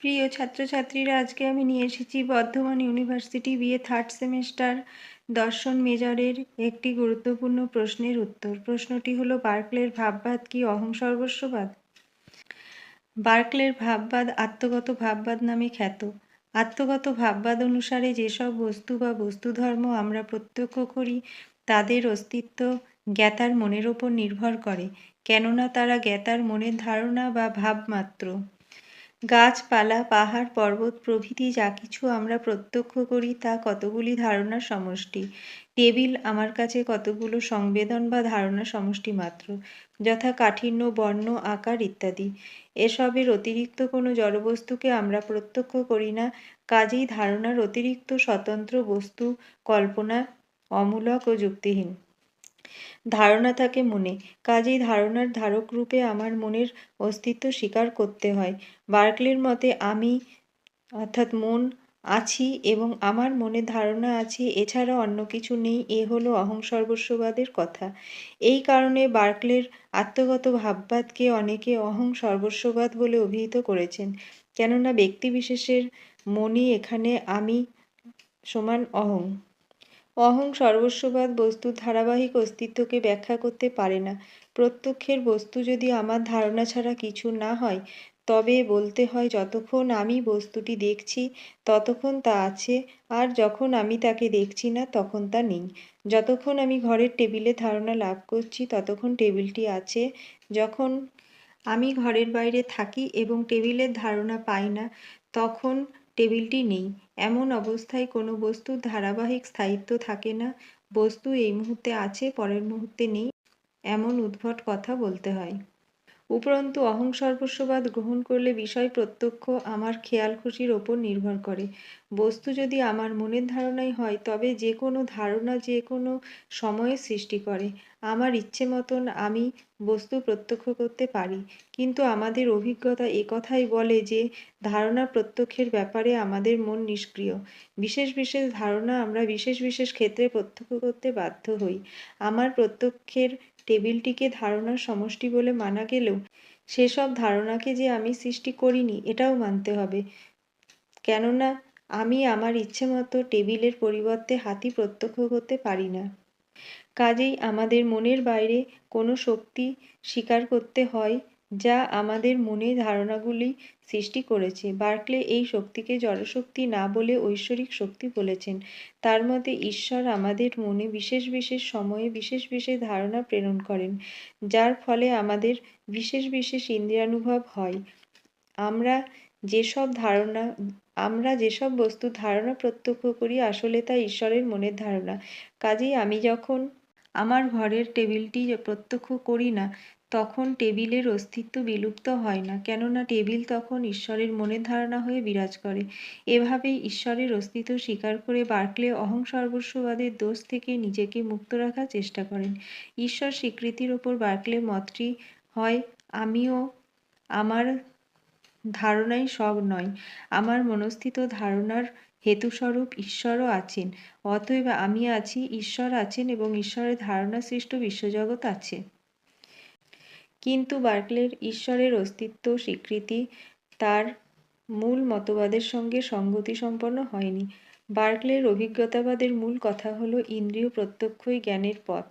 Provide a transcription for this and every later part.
প্রিয় ছাত্রছাত্রীরা, আজকে আমি নিয়ে এসেছি Bardhaman university BA third semester দর্শন মেজরের একটি গুরুত্বপূর্ণ প্রশ্নের উত্তর। প্রশ্নটি হলো, বার্কলের ভাববাদ কি অহং সর্বস্ববাদ? বার্কলের ভাববাদ আত্মগত ভাববাদ নামে খ্যাত। আত্মগত ভাববাদ অনুসারে যেসব বস্তু বা বস্তু ধর্ম আমরা প্রত্যক্ষ করি, তাদের অস্তিত্ব জ্ঞাতার মনের ওপর নির্ভর করে, কেননা তারা জ্ঞাতার মনের ধারণা বা ভাব মাত্র গাছপালা, পাহাড়, পর্বত প্রভৃতি যা কিছু আমরা প্রত্যক্ষ করি তা কতগুলি ধারণার সমষ্টি? টেবিল আমার কাছে কতগুলো সংবেদন বা ধারণা সমষ্টি মাত্র? যথা কাঠিন্য, বর্ণ, আকার ইত্যাদি। এসবের অতিরিক্ত কোনো জড়বস্তুকে আমরা প্রত্যক্ষ করি না। কাজেই ধারণার অতিরিক্ত স্বতন্ত্র বস্তু, কল্পনা, অমূলক ও যুক্তিহীন। ধারণা থাকে মনে। কাজেই ধারণার ধারক রূপে আমার মনের অস্তিত্ব স্বীকার করতে হয়। বার্কলির মতে, আমি অর্থাৎ মন, আছি এবং আমার মনে ধারণা আছে, এছাড়া অন্য কিছু নেই, এ হলো অহং সর্বস্ববাদের কথা। এই কারণে বার্কলের আত্মগত ভাববাদকে অনেকে অহং সর্বস্ববাদ বলে অভিহিত করেছেন। কেননা ব্যক্তিবিশেষের মনই এখানে আমি সমান অহং। অহং সর্বস্ববাদ বস্তুর ধারাবাহিক অস্তিত্বকে ব্যাখ্যা করতে পারে না। প্রত্যক্ষের বস্তু যদি আমার ধারণা ছাড়া কিছু না হয়, তবে বলতে হয় যতক্ষণ আমি বস্তুটি দেখছি, ততক্ষণ তা আছে, আর যখন আমি তাকে দেখছি না, তখন তা নেই। যতক্ষণ আমি ঘরের টেবিলে ধারণা লাভ করছি, ততক্ষণ টেবিলটি আছে। যখন আমি ঘরের বাইরে থাকি এবং টেবিলের ধারণা পাই না, তখন টেবিলটি নেই। এমন অবস্থায় কোনো বস্তুর ধারাবাহিক স্থায়িত্ব থাকে না। বস্তু এই মুহূর্তে আছে, পরের মুহূর্তে নেই। এমন উদ্ভট কথা বলতে হয়। উপরন্তু অহং সর্বস্ববাদ গ্রহণ করলে বিষয় প্রত্যক্ষ আমার খেয়াল খুশির ওপর নির্ভর করে। বস্তু যদি আমার মনের ধারণাই হয়, তবে যে কোনো ধারণা যে কোনো সময়ে সৃষ্টি করে। আমার ইচ্ছে মতন আমি বস্তু প্রত্যক্ষ করতে পারি, কিন্তু আমাদের অভিজ্ঞতা একথাই বলে যে, ধারণা প্রত্যক্ষের ব্যাপারে আমাদের মন নিষ্ক্রিয়। বিশেষ বিশেষ ধারণা আমরা বিশেষ বিশেষ ক্ষেত্রে প্রত্যক্ষ করতে বাধ্য হই। আমার প্রত্যক্ষের টেবিলটিকে ধারণার সমষ্টি বলে মানা গেলেও সেসব ধারণাকে যে আমি সৃষ্টি করিনি, এটাও মানতে হবে। কেননা, আমি আমার ইচ্ছে মতো টেবিলের পরিবর্তে হাতি প্রত্যক্ষ করতে পারি না। কাজেই আমাদের মনের বাইরে কোনো শক্তি স্বীকার করতে হয় যা আমাদের মনে ধারণাগুলি সৃষ্টি করেছে। বার্কলে এই শক্তিকে জড়শক্তি না বলে ঐশ্বরিক শক্তি বলেছেন। তার মতে ঈশ্বর আমাদের মনে বিশেষ বিশেষ সময়ে বিশেষ বিশেষ ধারণা প্রেরণ করেন, যার ফলে আমাদের বিশেষ বিশেষ ইন্দ্রিয়ানুভব হয়। আমরা যেসব ধারণা, আমরা যেসব বস্তুর ধারণা প্রত্যক্ষ করি, আসলে তা ঈশ্বরের মনের ধারণা। কাজেই আমি যখন আমার ঘরের টেবিলটি প্রত্যক্ষ করি না তখন টেবিলের অস্তিত্ব বিলুপ্ত হয় না। কেননা টেবিল তখন ঈশ্বরের মনের ধারণা হয়ে বিরাজ করে। এভাবেই ঈশ্বরের অস্তিত্ব স্বীকার করে বার্কলে অহং সর্বস্ববাদের দোষ থেকে নিজেকে মুক্ত রাখার চেষ্টা করেন। ঈশ্বর স্বীকৃতির ওপর বার্কলে মতটি হয়, আমিও আমার ধারণাই সব নয়। আমার মনস্থিত ধারণার হেতুস্বরূপ ঈশ্বরও আছেন। অতএব আমি আছি, ঈশ্বর আছেন এবং ঈশ্বরের ধারণা সৃষ্ট বিশ্বজগৎ আছে। কিন্তু বার্কলের ঈশ্বরের অস্তিত্ব স্বীকৃতি তার মূল মতবাদের সঙ্গে সঙ্গতিসম্পন্ন হয়নি। বার্কলের অভিজ্ঞতাবাদের মূল কথা হল ইন্দ্রিয় প্রত্যক্ষই জ্ঞানের পথ,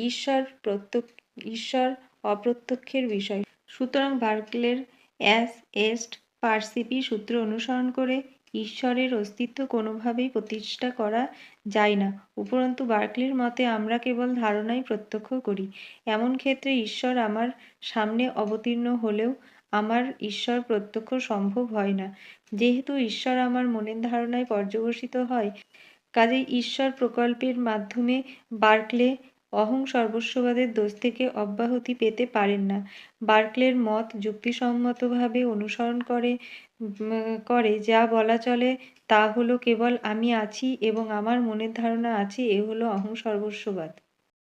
ঈশ্বর প্রত্যক্ষ, ঈশ্বর অপ্রত্যক্ষের বিষয়। সুতরাং বার্কলের অ্যাস এস্ট পার্সিপি সূত্র অনুসরণ করে ঈশ্বরের অস্তিত্ব কোনোভাবেই প্রতিষ্ঠা করা যায় না। উপরন্তু বার্কলির মতে, আমরা কেবল ধারণাই প্রত্যক্ষ করি। এমন ক্ষেত্রে ঈশ্বর আমার সামনে অবতীর্ণ হলেও আমার ঈশ্বর প্রত্যক্ষ সম্ভব হয় না। যেহেতু ঈশ্বর আমার মনের ধারণায় পর্যবসিত হয়, কাজেই ঈশ্বর প্রকল্পের মাধ্যমে বার্কলে অহং সর্বস্ববাদের দোষ থেকে অব্যাহতি পেতে পারেন না। বার্কলের মত যুক্তিসম্মতভাবে অনুসরণ করে করে যা বলা চলে তা হলো কেবল আমি আছি এবং আমার মনের ধারণা আছে, এ হলো অহং সর্বস্ববাদ।